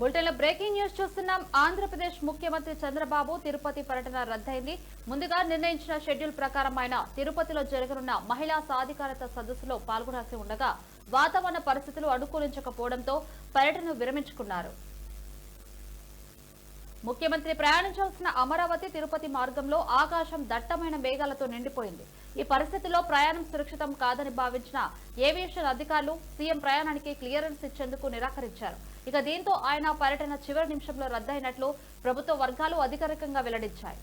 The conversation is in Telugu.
బులెటిన్లో బ్రేకింగ్ న్యూస్ చూస్తున్నాం. ఆంధ్రప్రదేశ్ ముఖ్యమంత్రి చంద్రబాబు తిరుపతి పర్యటన రద్దయింది. ముందుగా నిర్ణయించిన షెడ్యూల్ ప్రకారం ఆయన తిరుపతిలో జరగనున్న మహిళా సాధికారత సదస్సులో పాల్గొనాల్సి ఉండగా వాతావరణ పరిస్థితులు అనుకూలించకపోవడంతో పర్యటనను విరమించుకున్నారు. ముఖ్యమంత్రి ప్రయాణించాల్సిన అమరావతి తిరుపతి మార్గంలో ఆకాశం దట్టమైన మేఘాలతో నిండిపోయింది. ఈ పరిస్థితుల్లో ప్రయాణం సురక్షితం కాదని భావించిన ఏవియేషన్ అధికారులు సీఎం ప్రయాణానికి క్లియరెన్స్ ఇచ్చేందుకు నిరాకరించారు. ఇక దీంతో ఆయన పర్యటన చివరి నిమిషంలో రద్దయినట్లు ప్రభుత్వ వర్గాలు అధికారికంగా వెల్లడించాయి.